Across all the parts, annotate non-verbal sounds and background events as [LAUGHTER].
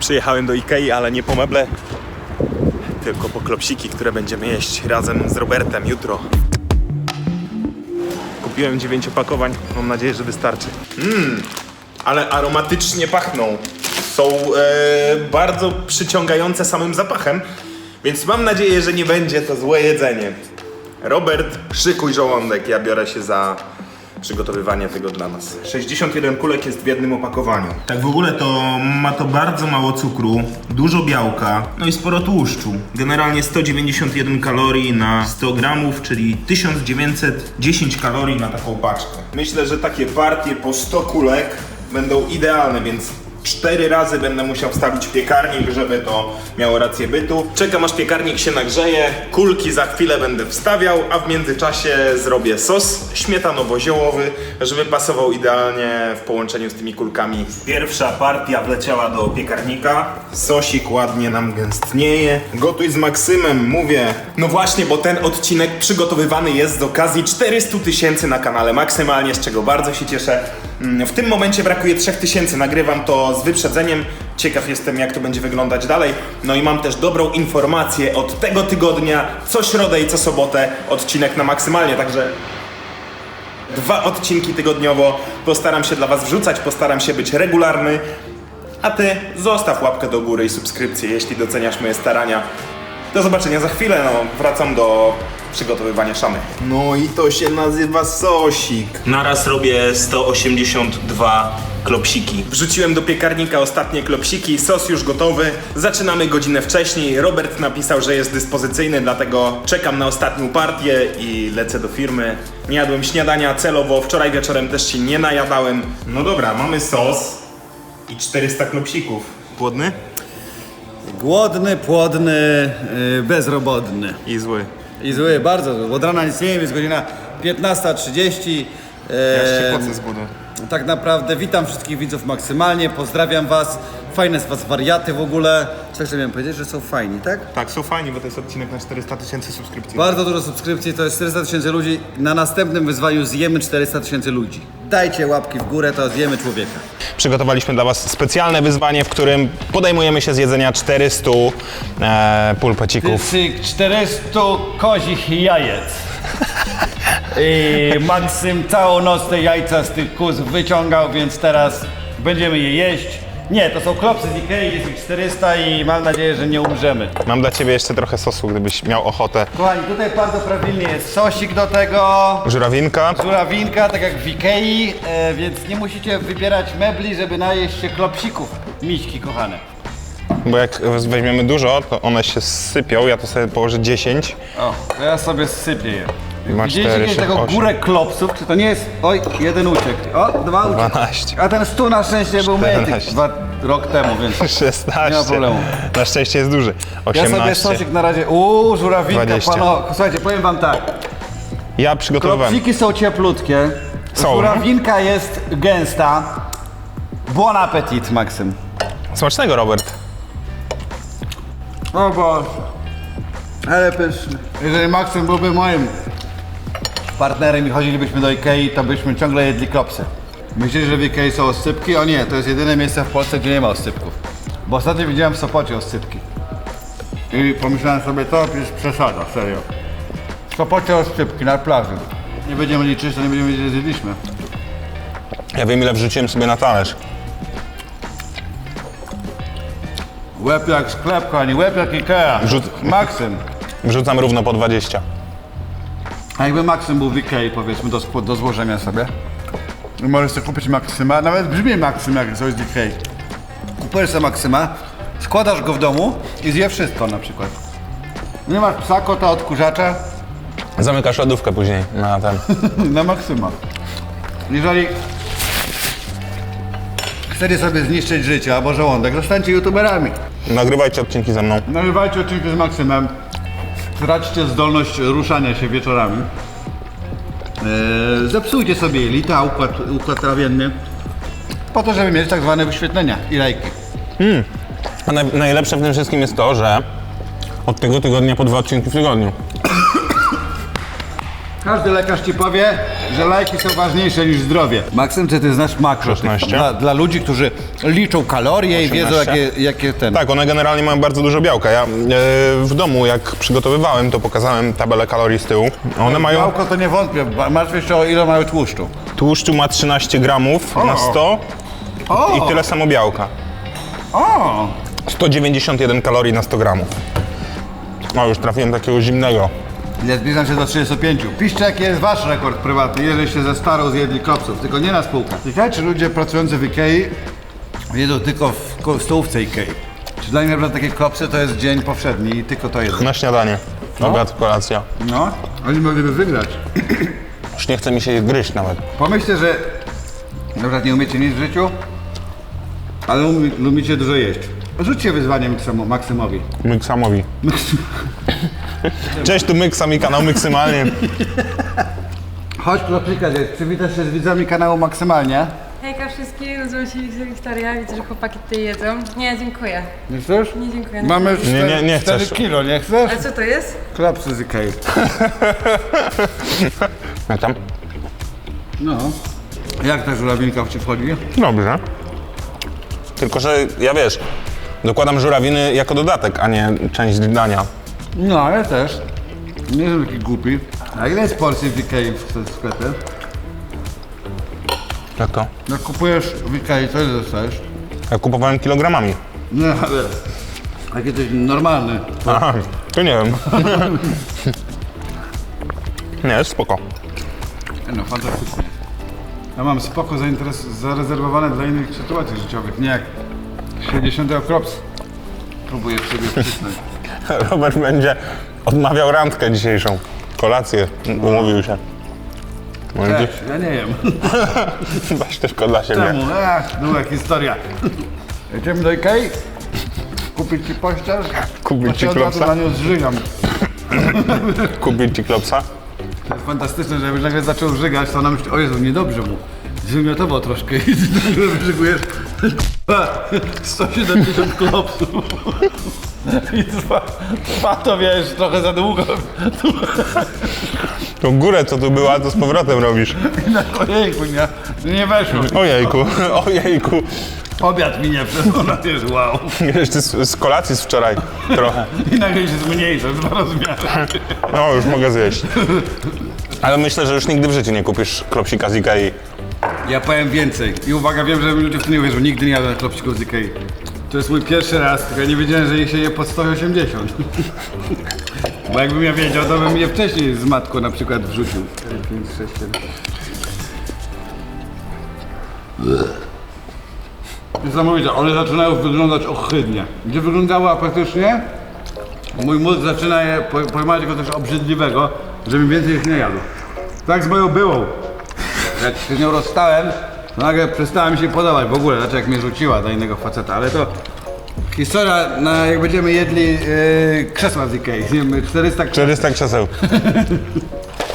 Przyjechałem do Ikei, ale nie po meble, tylko po klopsiki, które będziemy jeść razem z Robertem jutro. Kupiłem 9 opakowań, mam nadzieję, że wystarczy. Mmm, ale aromatycznie pachną. Są e, bardzo przyciągające samym zapachem, więc mam nadzieję, że nie będzie to złe jedzenie. Robert, szykuj żołądek, ja biorę się za przygotowywanie tego dla nas. 61 kulek jest w jednym opakowaniu. Tak w ogóle to ma to bardzo mało cukru, dużo białka, no i sporo tłuszczu. Generalnie 191 kalorii na 100 gramów, czyli 1910 kalorii na taką paczkę. Myślę, że takie partie po 100 kulek będą idealne, więc Cztery razy będę musiał wstawić piekarnik, żeby to miało rację bytu. Czekam aż piekarnik się nagrzeje, kulki za chwilę będę wstawiał, a w międzyczasie zrobię sos śmietanowo-ziołowy, żeby pasował idealnie w połączeniu z tymi kulkami. Pierwsza partia wleciała do piekarnika, sosik ładnie nam gęstnieje. Gotuj z Maksymem, mówię. No właśnie, bo ten odcinek przygotowywany jest z okazji 400 tysięcy na kanale maksymalnie, z czego bardzo się cieszę. Mm, W tym momencie brakuje 3000, nagrywam to z wyprzedzeniem. Ciekaw jestem, jak to będzie wyglądać dalej. No i mam też dobrą informację od tego tygodnia, co środę i co sobotę, odcinek na maksymalnie, także dwa odcinki tygodniowo. Postaram się dla Was wrzucać, postaram się być regularny. A Ty zostaw łapkę do góry i subskrypcję, jeśli doceniasz moje starania. Do zobaczenia za chwilę, no wracam do przygotowywania szamy. No i to się nazywa sosik. Naraz robię 182 klopsiki. Wrzuciłem do piekarnika ostatnie klopsiki, sos już gotowy. Zaczynamy godzinę wcześniej. Robert napisał, że jest dyspozycyjny, dlatego czekam na ostatnią partię i lecę do firmy. Nie jadłem śniadania celowo, wczoraj wieczorem też się nie najadałem. No dobra, mamy sos i 400 klopsików. Głodny? Głodny, płodny, yy, bezrobotny. I zły. I zły, bardzo zły. Od rana nic nie wiem, jest godzina 15.30. Eee, z głodu. Tak naprawdę witam wszystkich widzów maksymalnie, pozdrawiam was. Fajne z was wariaty w ogóle. Co jeszcze miałem powiedzieć, że są fajni, tak? Tak, są fajni, bo to jest odcinek na 400 tysięcy subskrypcji. Bardzo dużo subskrypcji, to jest 400 tysięcy ludzi. Na następnym wyzwaniu zjemy 400 tysięcy ludzi. Dajcie łapki w górę, to zjemy człowieka. Przygotowaliśmy dla Was specjalne wyzwanie, w którym podejmujemy się z jedzenia 400 e, pulpecików. tych 400 kozich jajec. I Maksym całą noc te jajca z tych kóz wyciągał, więc teraz będziemy je jeść. Nie, to są klopsy z Ikei, jest ich 400 i mam nadzieję, że nie umrzemy. Mam dla Ciebie jeszcze trochę sosu, gdybyś miał ochotę. Kochani, tutaj bardzo prawilnie jest sosik do tego. Żurawinka. Żurawinka, tak jak w Ikei, e, więc nie musicie wybierać mebli, żeby najeść się klopsików. Miśki kochane. Bo jak weźmiemy dużo, to one się sypią. Ja to sobie położę 10. O, to ja sobie sypię je. Ma Widzieliście 4, kiedyś 6, taką 8, górę klopsów? Czy to nie jest... Oj, jeden uciekł. O, dwa uciekł. 12, A ten stu na szczęście był myty 14. dwa rok temu, więc... [LAUGHS] 16. Nie ma problemu. Na szczęście jest duży. Ja sobie 18. sosik na razie... Uuu, żurawinka, 20. pano... Słuchajcie, powiem wam tak. Ja przygotowywałem. Klopsiki są cieplutkie. Są, no. Żurawinka jest gęsta. Bon appetit, Maksym. Smacznego, Robert. O Boże. Ale pyszny. Jeżeli Maksym byłby moim partnerem i chodzilibyśmy do Ikei, to byśmy ciągle jedli klopsy. Myślisz, że w Ikei są oscypki? O nie, to jest jedyne miejsce w Polsce, gdzie nie ma oscypków. Bo ostatnio widziałem w Sopocie oscypki. I pomyślałem sobie, to jest przesada, serio. W Sopocie oscypki na plaży. Nie będziemy liczyć, to nie będziemy wiedzieć, że zjedliśmy. Ja wiem, ile wrzuciłem sobie na talerz. Łeb jak sklep, kochani, łeb jak Ikea. Rzut- Maksym. Wrzucam równo po 20. A jakby Maksym był w Ikei, powiedzmy, do, do złożenia sobie, i możesz sobie kupić Maksyma, nawet brzmi Maksym jak coś z Ikei. Kupujesz sobie Maksyma, składasz go w domu i zje wszystko na przykład. Nie masz psa, kota, odkurzacza Zamykasz lodówkę później na ten. [LAUGHS] na Maksyma. Jeżeli chcecie sobie zniszczyć życie albo żołądek, zostańcie youtuberami. Nagrywajcie odcinki ze mną. Nagrywajcie odcinki z Maksymem. Traćcie zdolność ruszania się wieczorami. Eee, zepsujcie sobie jelita, układ, układ trawienny. Po to, żeby mieć tak zwane wyświetlenia i lajki. A naj, najlepsze w tym wszystkim jest to, że od tego tygodnia po dwa odcinki w tygodniu. Każdy lekarz ci powie, że lajki są ważniejsze niż zdrowie. Maksym, czy ty znasz makro? 16. Dla, dla ludzi, którzy liczą kalorie i wiedzą 18. jakie, jakie ten... Tak, one generalnie mają bardzo dużo białka. Ja e, w domu, jak przygotowywałem, to pokazałem tabelę kalorii z tyłu. One mają, Białko to nie wątpię, ba- martwię się o ile mają tłuszczu. tłuszczu ma 13 gramów na 100 O! i tyle samo białka. O! 191 kalorii na 100 gramów. O, już trafiłem takiego zimnego. Ja zbliżam się do 35. Piszcie jaki jest wasz rekord prywatny, jeżeli się ze starą zjedli klopsów, tylko nie na spółkach. Ciekawe czy ludzie pracujący w Ikei jedzą tylko w stołówce Ikei. Czy dla nich na przykład takie klopsy to jest dzień powszedni i tylko to jedzą? Na śniadanie. Obiad, kolacja. No, oni mogliby wygrać. Już nie chce mi się je gryźć nawet. Pomyślcie, że na przykład nie umiecie nic w życiu, ale umi- lubicie dużo jeść. Rzućcie wyzwanie Maksymo- Maksymowi. Myksamowi. [LAUGHS] Cześć, tu Myksam i kanał Myksymalnie. Chodź Kloplika, przywitasz się z widzami kanału Maksymalnie. Hejka wszystkim, nazywam się Wiktoria, widzę, że chłopaki tutaj jedzą. Nie, dziękuję. Nie chcesz? Nie dziękuję. Mamy Nie, nie, nie 4 chcesz. kilo, nie chcesz? A co to jest? Klopsy z Ikei. [LAUGHS] Jak tam? No. Jak ta żurawinka ci wchodzi? Dobrze. Tylko, że ja wiesz, dokładam żurawiny jako dodatek, a nie część dania. No, ja też. Nie jestem taki głupi. A ile jest porcji w Ikei w sklepie? Jak to? Jak kupujesz w Ikei, to ile dostajesz? Ja kupowałem kilogramami. No, ale... Taki coś normalny. Aha, to nie wiem. nie, jest spoko. No, fantastycznie. Ja mam spoko zainteres- zarezerwowane dla innych sytuacji życiowych, nie jak 60 krops. Próbuję w sobie wcisnąć. [LAUGHS] Robert będzie odmawiał randkę dzisiejszą. Kolację, umówił się. Też, ja nie wiem. [LAUGHS] Weź tylko dla siebie. Czemu? Ach, długa historia. Jedziemy do Ikei? Kupić ci pościel? Kupić ci razu klopsa? na nią zżygam. Kupić ci klopsa? To jest fantastyczne, że jakbyś nagle zaczął żygać, to ona myśli, o Jezu, niedobrze mu. Zwymiotował troszkę i ty [LAUGHS] nagle wyżygujesz 170 klopsów. I trwa, trwa to wiesz, trochę za długo. Tą górę, co tu była, to z powrotem robisz. I na ojejku, nie, nie weszło. Ojejku, [LAUGHS] ojejku. Obiad mi nie ona wiesz, wow. Jeszcze z, z kolacji z wczoraj trochę. I nagle się zmniejsza, dwa rozmiary. No, już mogę zjeść. Ale myślę, że już nigdy w życiu nie kupisz klopsika z Ikei. Ja powiem więcej. I uwaga, wiem, że ludzie w to nie uwierzą, nigdy nie jadłem klopsików z Ikei. To jest mój pierwszy raz, tylko ja nie wiedziałem, że ich się je po 180. [LAUGHS] Bo jakbym ja wiedział, to bym je wcześniej z matką na przykład wrzucił. 4, 5, 6, 7. Niesamowite, one zaczynają wyglądać ohydnie. Gdzie wyglądały apetycznie, mój mózg zaczyna je po- pojmować jako coś obrzydliwego, żebym więcej ich nie jadł. Tak z moją byłą. Jak się z nią rozstałem, to nagle przestała mi się podobać w ogóle, znaczy jak mnie rzuciła do innego faceta, ale to historia, na, jak będziemy jedli yy, krzesła z Ikei, zjemy 400 krzeseł. 400 [LAUGHS] krzeseł.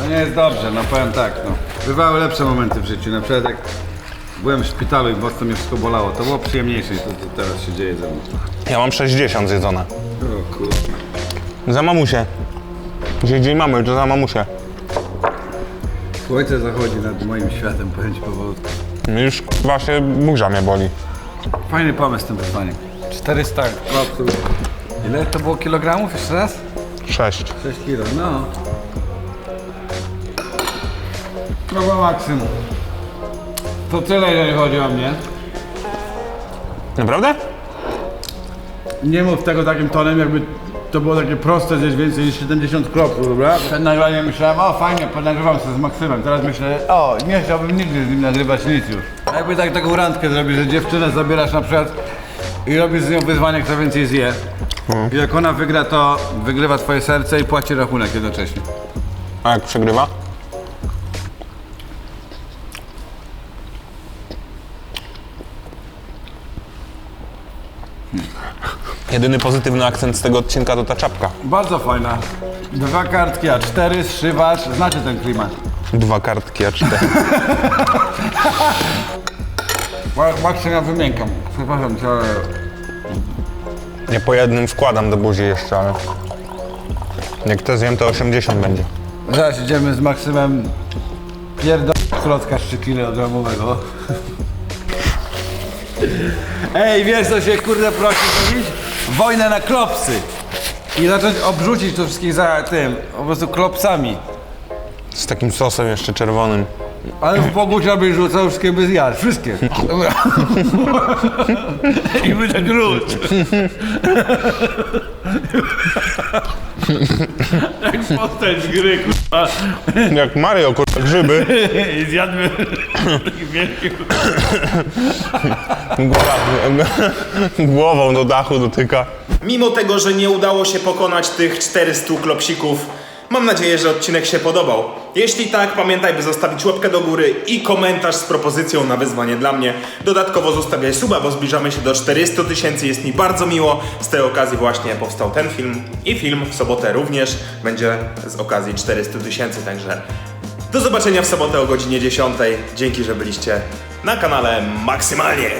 No nie jest dobrze, no powiem tak, no. Bywały lepsze momenty w życiu, na przykład jak byłem w szpitalu i mocno mnie wszystko bolało, to było przyjemniejsze niż to, co teraz się dzieje ze mną. Ja mam 60 zjedzone. O kurde. Za mamusię. Dzisiaj dzień mamy, to za mamusię. Słońce zachodzi nad moim światem, powiem ci powolutku. Już chyba się burza mnie boli. Fajny pomysł z tym wyzwaniem. 400 klopsów. Ile to było kilogramów jeszcze raz? 6. 6 kilo, no. Próba maksimum. To tyle, jeżeli chodzi o mnie. Naprawdę? Nie mów tego takim tonem, jakby to było takie proste, zjeść więcej niż 70 kropów, dobra? Przed nagraniem myślałem, o fajnie, nagrywam sobie z Maksymem. Teraz myślę, o, nie chciałbym nigdy z nim nagrywać nic już. A jakby tak taką randkę zrobić, że dziewczynę zabierasz na przykład i robisz z nią wyzwanie, kto więcej zje. I jak ona wygra, to wygrywa twoje serce i płaci rachunek jednocześnie. A jak przegrywa? Jedyny pozytywny akcent z tego odcinka to ta czapka. Bardzo fajna. Dwa kartki A4, zszywasz, znacie ten klimat. Dwa kartki A4. Ma- Maksym ja wymiękam. Przepraszam cię, ale... Nie po jednym wkładam do buzi jeszcze, ale... Jak to zjem, to 80 będzie. Zaraz idziemy z Maksymem Pierdol klocka szczykilogamowego. [LAUGHS] Ej, wiesz co się kurde prosi zrobić? Wojnę na klopsy. I zacząć obrzucić to wszystkich za tym, po prostu klopsami. Z takim sosem jeszcze czerwonym. Ale w Bogusia byś rzucał wszystkie by zjadł. Wszystkie. I by tak. Jak postać z gry, kurwa. Jak Mario, kurwa, grzyby. I zjadłby taki wielki Głowa, głową do dachu dotyka. Mimo tego, że nie udało się pokonać tych 400 klopsików, mam nadzieję, że odcinek się podobał. Jeśli tak, pamiętaj, by zostawić łapkę do góry i komentarz z propozycją na wyzwanie dla mnie. Dodatkowo zostawiaj suba, bo zbliżamy się do 400 tysięcy, jest mi bardzo miło. Z tej okazji właśnie powstał ten film i film w sobotę również będzie z okazji 400 tysięcy, także do zobaczenia w sobotę o godzinie 10. Dzięki, że byliście na kanale maksymalnie.